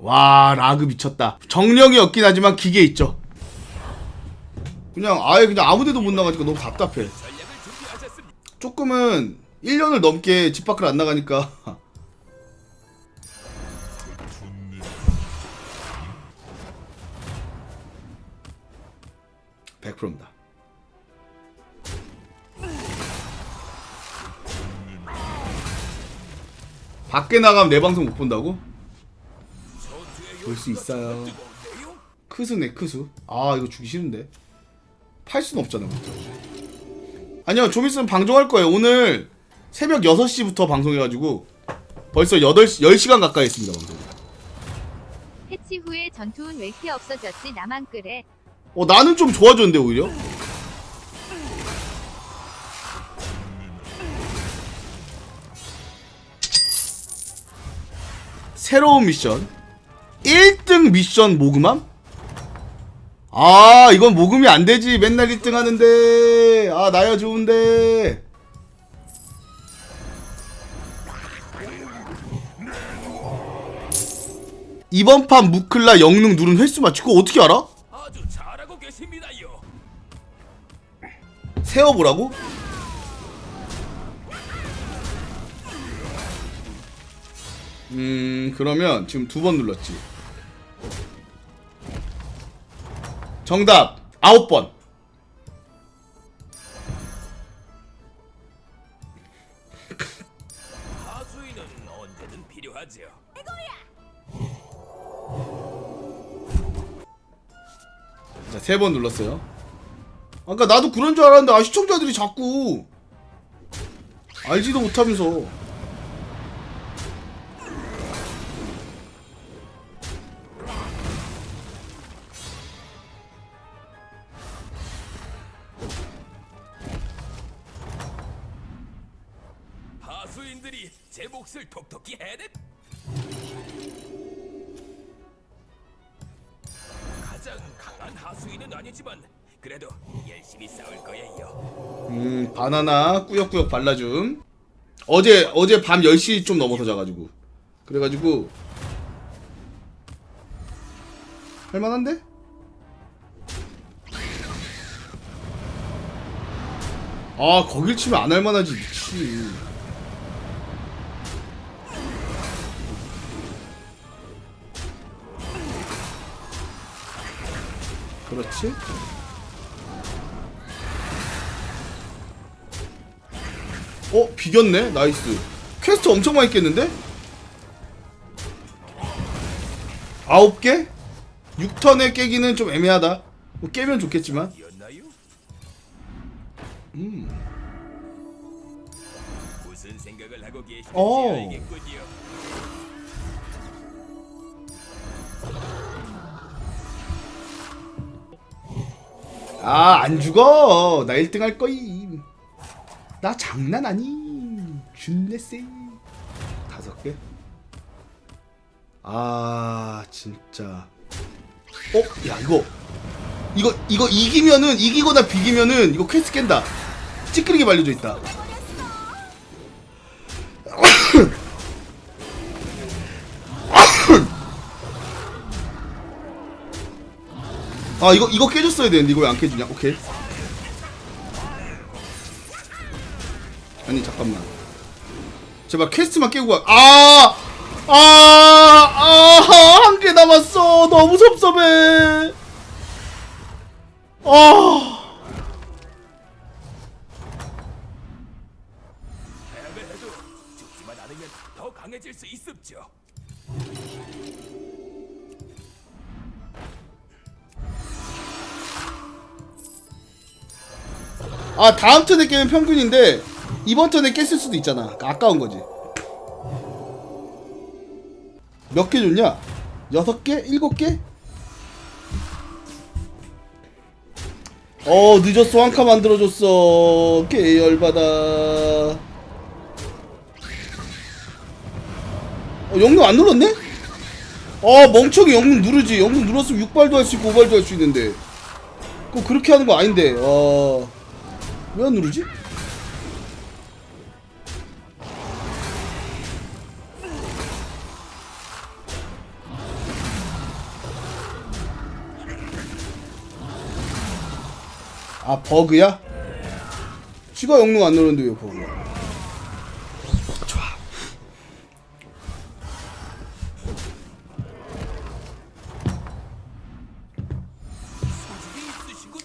와 라그 미쳤다. 정령이 없긴 하지만 기계 있죠. 그냥 아예 그냥 아무데도 못 나가니까 너무 답답해. 조금은 1년을 넘게 집 밖을 안 나가니까. 100%입니다. 밖에 나가면 내 방송 못 본다고? 볼 수 있어요. 크수네 크수. 아 이거 주기 싫은데. 팔 수는 없잖아. 아니요 좀 있으면 방송할 거예요. 오늘 새벽 6시부터 방송해가지고 벌써 8시, 10시간 가까이 했습니다 방송. 패치 후에 전투운 왜 이렇게 없어졌지 나만 그래 어 나는 좀 좋아졌는데 오히려. 새로운 미션 1등 미션 모금함? 아 이건 모금이 안 되지 맨날 1등 하는데 아 나야 좋은데 이번 판 무클라 영능 누른 횟수 맞추 그거 어떻게 알아? 아주 잘하고 계십니다요. 세어보라고? 음 그러면 지금 두 번 눌렀지 정답 아홉 번. 하수인은 언제든 필요하죠. 자세 번 눌렀어요. 아까 나도 그런 줄 알았는데 아 시청자들이 자꾸 알지도 못하면서 하수인들이 제 몫을 톡톡히 해내. 가장 강한 하수인은 아니지만 그래도 열심히 싸울 거예요. 음 바나나 꾸역꾸역 발라줌 어제 어제 밤 10시 좀 넘어서 자가지고 그래가지고 할만한데? 아 거길 치면 안 할만하지 미치 그렇지? 어 비겼네 나이스 퀘스트 엄청 많이 깼는데? 아홉 개? 6턴에 깨기는 좀 애매하다 뭐 깨면 좋겠지만? 음. 무슨 생각을 하고 계시는지 어. 알겠군요. 아 안 죽어. 나 1등 할 거임. 나 장난 아님 준레세. 다섯 개? 아 진짜. 어? 야 이거. 이거 이거 이기면은 이기거나 비기면은 이거 퀘스트 깬다. 찌끄리게 말려져 있다 아 이거 이거 깨줬어야 되는데 이거 왜 안 깨주냐 오케이 아니 잠깐만 제발 퀘스트만 깨고 가 아! 아! 아! 한 개 남았어 너무 섭섭해 아! 패배해도 죽지만 않으면 더 강해질 수 있습죠. 아 다음 턴에 깨면 평균인데 이번 턴에 깼을 수도 있잖아. 그러니까 아까운 거지. 몇 개 줬냐? 여섯 개? 일곱 개? 어 늦었어. 한카 만들어줬어. 계열받아. 어 영능 안 눌렀네? 아 멍청이 영능 누르지. 영능 눌렀으면 6발도 할 수 있고 5발도 할 수 있는데. 그거 그렇게 하는 거 아닌데. 어... 왜 안 누르지? 아 버그야? 지가 영롱 안 누르는데 왜 버그야?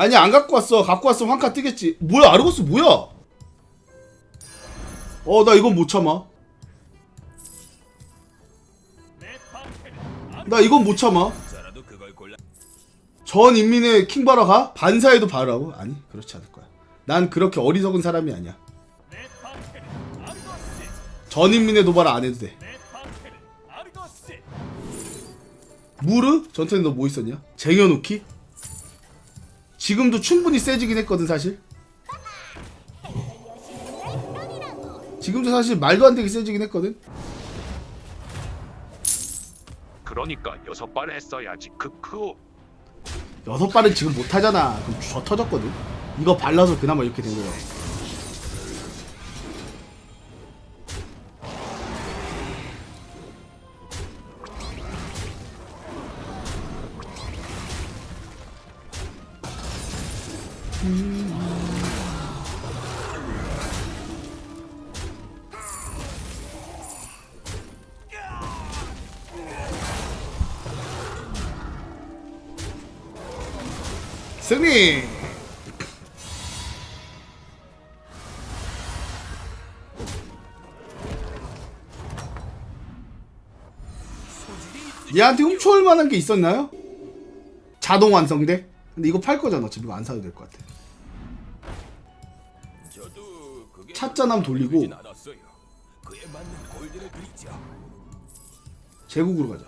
아니 안 갖고 왔어. 갖고 왔으면 한카 뜨겠지. 뭐야 아르고스 뭐야? 어 나 이건 못 참아. 나 이건 못 참아. 전 인민의 킹바라 가? 반사에도 바라고? 아니 그렇지 않을 거야. 난 그렇게 어리석은 사람이 아니야. 전 인민의 도발을 안 해도 돼. 무르? 전투에 너뭐 있었냐? 쟁여놓기? 지금도 충분히 세지긴 했거든 사실. 지금도 사실 말도 안 되게 세지긴 했거든. 그러니까 여섯 발 했어야지. 크크. 여섯 발은 지금 못 하잖아. 그럼 저 터졌거든. 이거 발라서 그나마 이렇게 된 거야. 승리! 얘한테 훔쳐올 만한 게 있었나요? 자동 완성돼? 근데 이거 팔 거잖아. 어차피 이거 안 사도 될 것 같아. 찻잔함 돌리고. 제국으로 가자.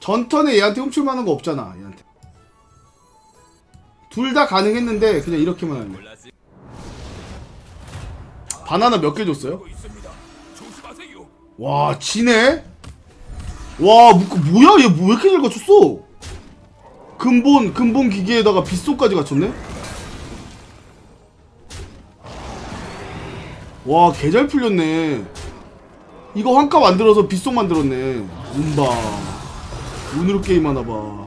전턴에 얘한테 훔칠 만한 거 없잖아. 얘한테. 둘 다 가능했는데 그냥 이렇게만 하네. 바나나 몇 개 줬어요? 와 지네? 와 뭐, 뭐야 얘뭐왜 이렇게 잘 갖췄어? 근본 근본 기계에다가 빗속까지 갖췄네? 와 개 잘 풀렸네. 이거 환가 만들어서 빗속 만들었네. 운바 운으로 게임 하나 봐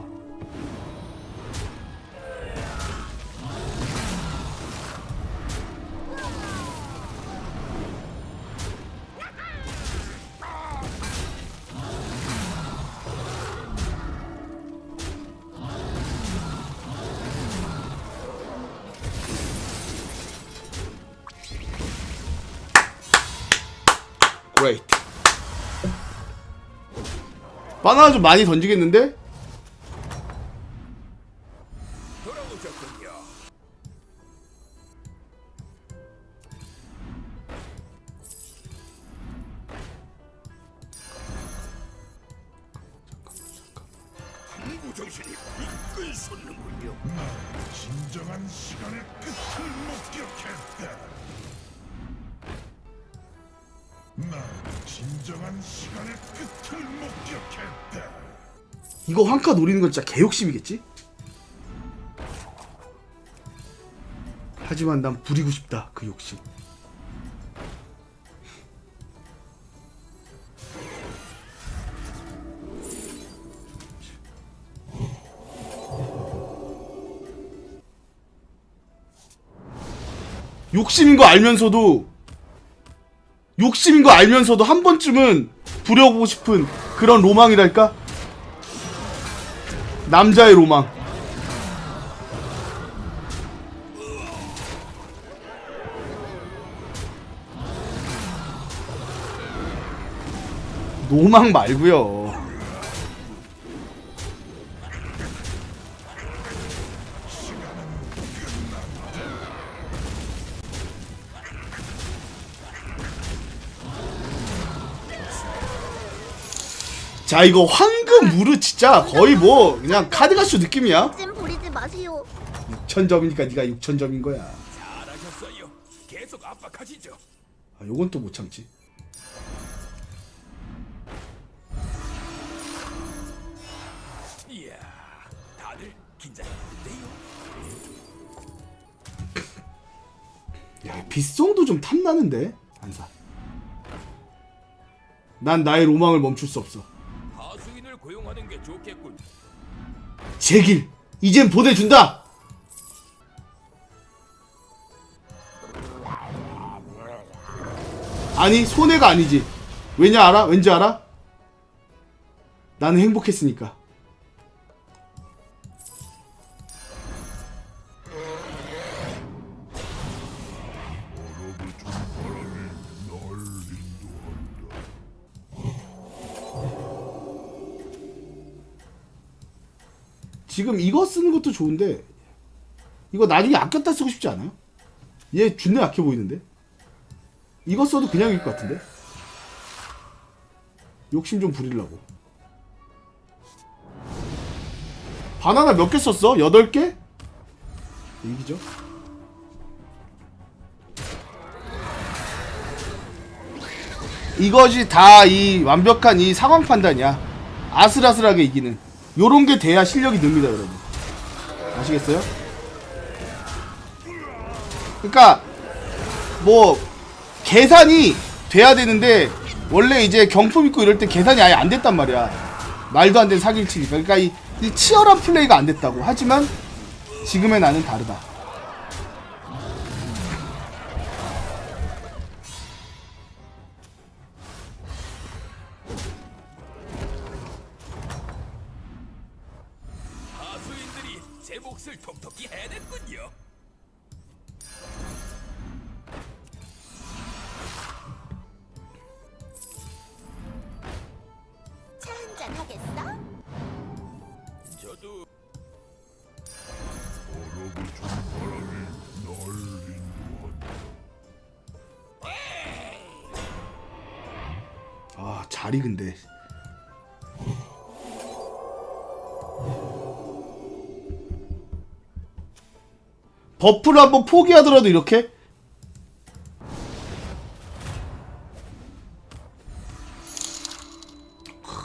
바나나 좀 많이 던지겠는데? 목격했다. 난 진정한 시간의 끝을 목격했다. 이거 환카 노리는 건 진짜 개욕심이겠지? 하지만 난 부리고 싶다 그 욕심 욕심인 거 알면서도 욕심인 거 알면서도 한 번쯤은 부려보고 싶은 그런 로망이랄까? 남자의 로망. 로망 말고요. 자 이거 황금 무르 진짜 거의 뭐 그냥 카드가쇼 느낌이야. 좀 부리지 마세요. 6천점이니까 네가 6천점인 거야. 잘하셨어요. 계속 압박하시죠. 아, 요건 또 못 참지. 이야, 다들 긴장했는데요. 야, 빗송도 좀 탐나는데? 안 사. 난 나의 로망을 멈출 수 없어. 좋겠군. 제길 이젠 보내준다. 아니 손해가 아니지. 왜냐 알아? 왠지 알아? 나는 행복했으니까. 지금 이거 쓰는 것도 좋은데 이거 나중에 아꼈다 쓰고 싶지 않아요? 얘 존나 약해 보이는데? 이거 써도 그냥 일것 같은데? 욕심 좀 부리려고 바나나 몇 개 썼어? 8개? 이기죠? 이것이 다 이 완벽한 이 상황 판단이야 아슬아슬하게 이기는 요런 게 돼야 실력이 늡니다 여러분. 아시겠어요? 그러니까 뭐 계산이 돼야 되는데 원래 이제 경품 있고 이럴 때 계산이 아예 안 됐단 말이야. 말도 안 되는 사기를 치니까. 그러니까 이, 이 치열한 플레이가 안 됐다고. 하지만 지금의 나는 다르다 아 자리 근데 버프를 한번 포기하더라도 이렇게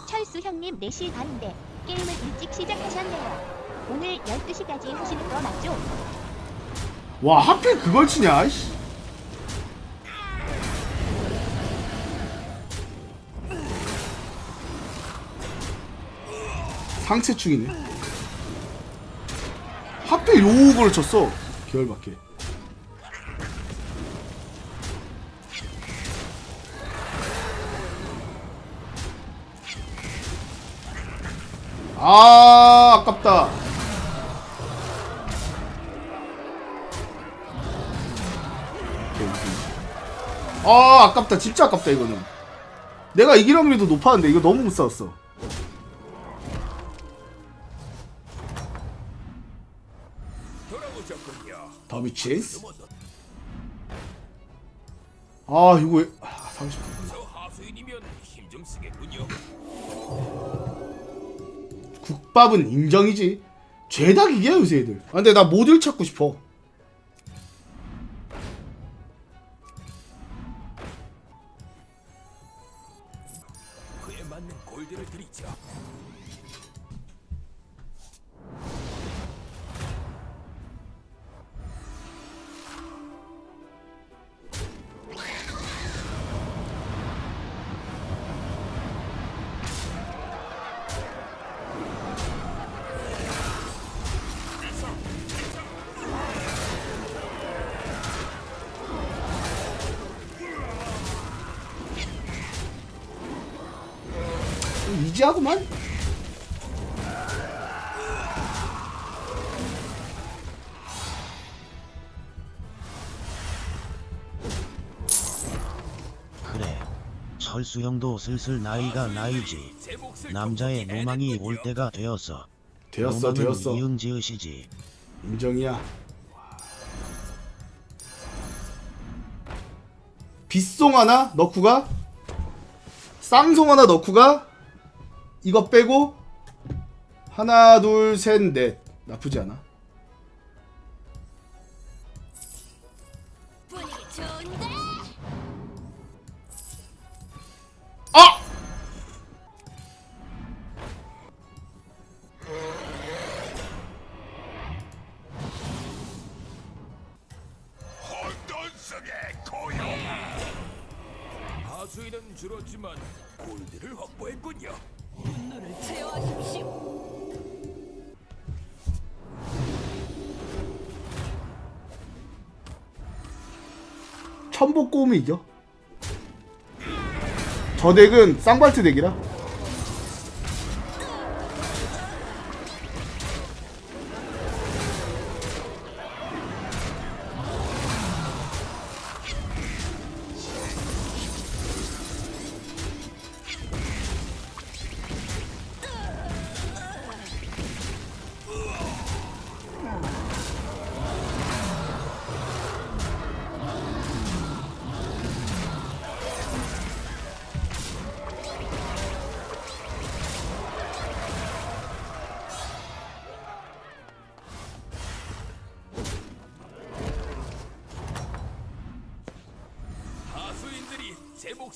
철수 형님 4시 반인데 게임을 일찍 시작하셨네요. 오늘 12시까지 하시는 거 맞죠? 와 하필 그걸 치냐 씨. 상체충이네. 하필 요거를 쳤어. 계열밖에. 아 아깝다. 아 아깝다. 진짜 아깝다 이거는. 내가 이길 확률이 더 높았는데 이거 너무 못 싸웠어 너- 아 이거 왜 아, 사고 싶다 저 하수인이면 힘좀 쓰겠군요. 국밥은 인정이지. 죄다 기계야 요새 애들. 아 근데 나 모듈 찾고 싶어 이지하구만 그래. 철수 형도 슬슬 나이가 나이지. 남자의 로망이 올. 때가 되었어. 되었어 로망은 되었어 이응 지으시지. 인정이야 빗송 하나 넣고 가 쌍송 하나 넣고 가 이거 빼고 하나 둘 셋 넷. 나쁘지 않아 꼬우면 이겨? 저 덱은 쌍발트 덱이라.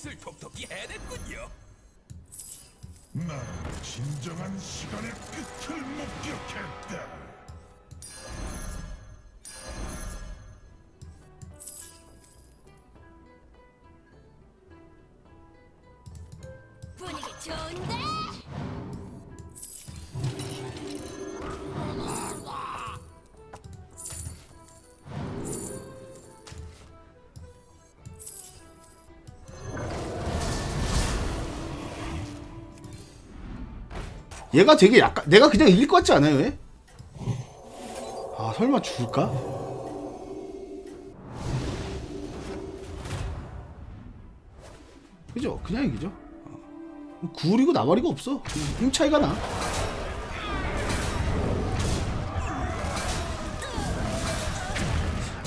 몫을 톡톡히 해냈군요. 난 진정한 시간의 끝을 목격했다. 얘가 되게 약간 내가 그냥 이길 것 같지 않아요 얘? 아 설마 줄까? 그죠? 그냥 이기죠 어. 구리고 나발이가 없어 힘 차이가 나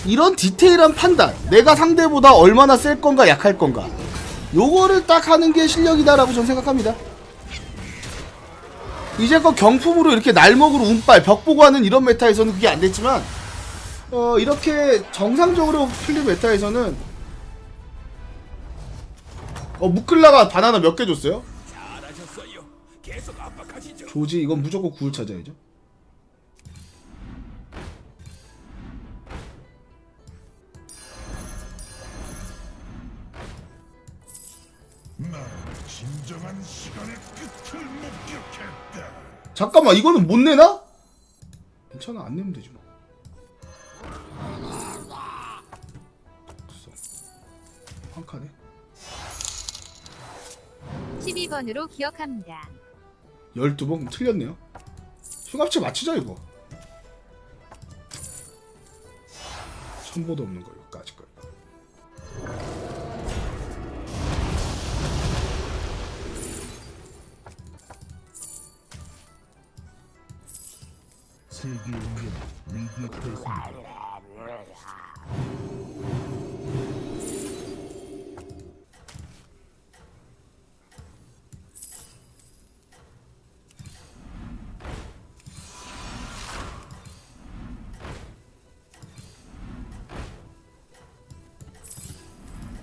이런 디테일한 판단 내가 상대보다 얼마나 셀 건가 약할 건가 요거를 딱 하는 게 실력이다라고 저는 생각합니다 이제껏 경품으로 이렇게 날먹으로 운빨 벽 보고 하는 이런 메타에서는 그게 안 됐지만 어 이렇게 정상적으로 풀린 메타에서는 어 무클라가 바나나 몇 개 줬어요? 조지 이건 무조건 구울 찾아야죠 난 진정한 시간의 끝을 목격했다. 잠깐만 이거는 못 내나? 괜찮아 안 내면 되지 뭐. 한 칸에 12번으로 기억합니다. 12번 틀렸네요 흉합체 맞추자 이거 선보도 없는 거여 세계 운명 위기 대상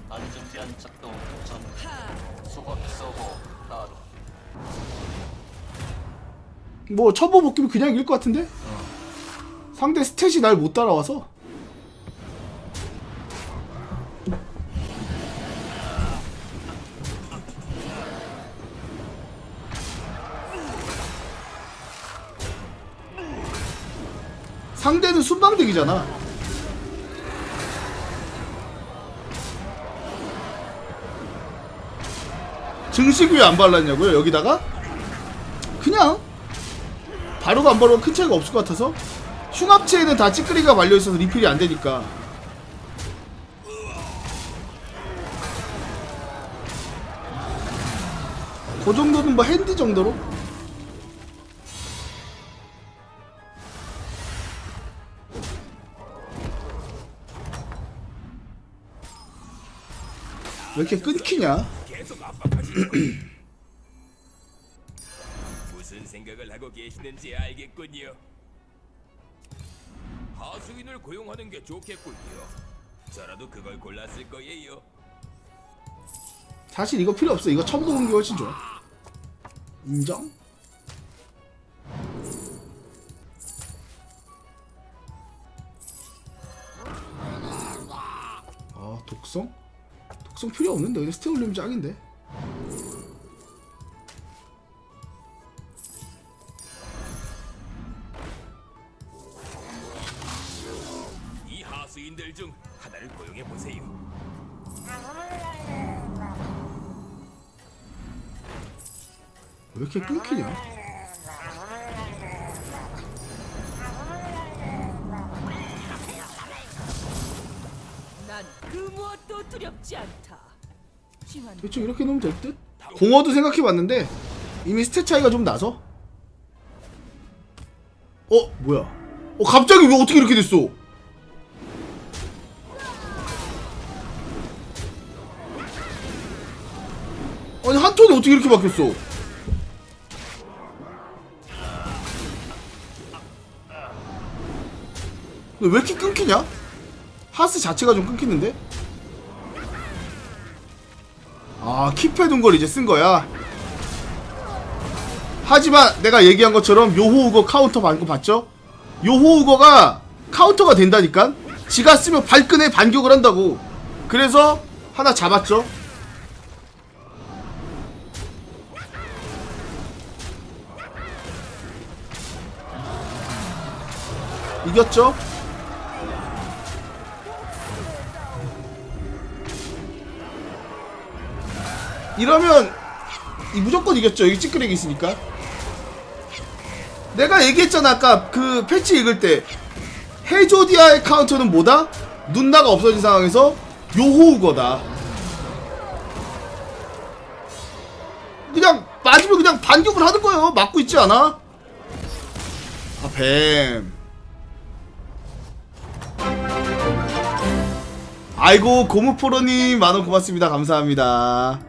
안전제한 작동 전 수건 써고 나도 뭐 첨보 복귀면 그냥 이길 것 같은데? 상대 스탯이 날 못 따라와서. 상대는 순방덱이잖아. 증식 왜안 발랐냐고요 여기다가? 그냥 바로가 안 바로가 큰 차이가 없을 것 같아서 흉합체에는 다 찌끄리가 말려있어서 리필이 안 되니까 그 정도는 뭐 핸디 정도로 왜 이렇게 끊기냐. 무슨 생각을 하고 계시는지 알겠군요. 하수인을 고용하는 게 좋겠군요. 저라도 그걸 골랐을 거예요. 사실 이거 필요 없어 이거 보는 게 훨씬 좋아 인정? 아 독성? 독성 필요 없는데 스택 올리면 짱인데 왜 이렇게 끊기냐? 난 그 무엇도 두렵지 않다. 대충 이렇게 놓으면 될 듯? 공어도 생각해봤는데 이미 스탯 차이가 좀 나서 어? 뭐야? 어 갑자기 왜 어떻게 이렇게 됐어? 아니 한 톤이 어떻게 이렇게 바뀌었어? 왜 이렇게 끊기냐? 하스 자체가 좀 끊기는데? 아 킵해둔 걸 이제 쓴 거야 하지만 내가 얘기한 것처럼 요호우거 카운터 받은 거 봤죠? 요호우거가 카운터가 된다니까 지가 쓰면 발끈에 반격을 한다고 그래서 하나 잡았죠 이겼죠? 이러면 이 무조건 이겼죠. 여기 찌끄레기 있으니까. 내가 얘기했잖아 아까 그 패치 읽을 때 헤조디아의 카운터는 뭐다? 눈나가 없어진 상황에서 요호우거다. 그냥 맞으면 그냥 반격을 하는 거예요. 맞고 있지 않아? 아 뱀. 아이고 고무포로님 만원 고맙습니다. 감사합니다.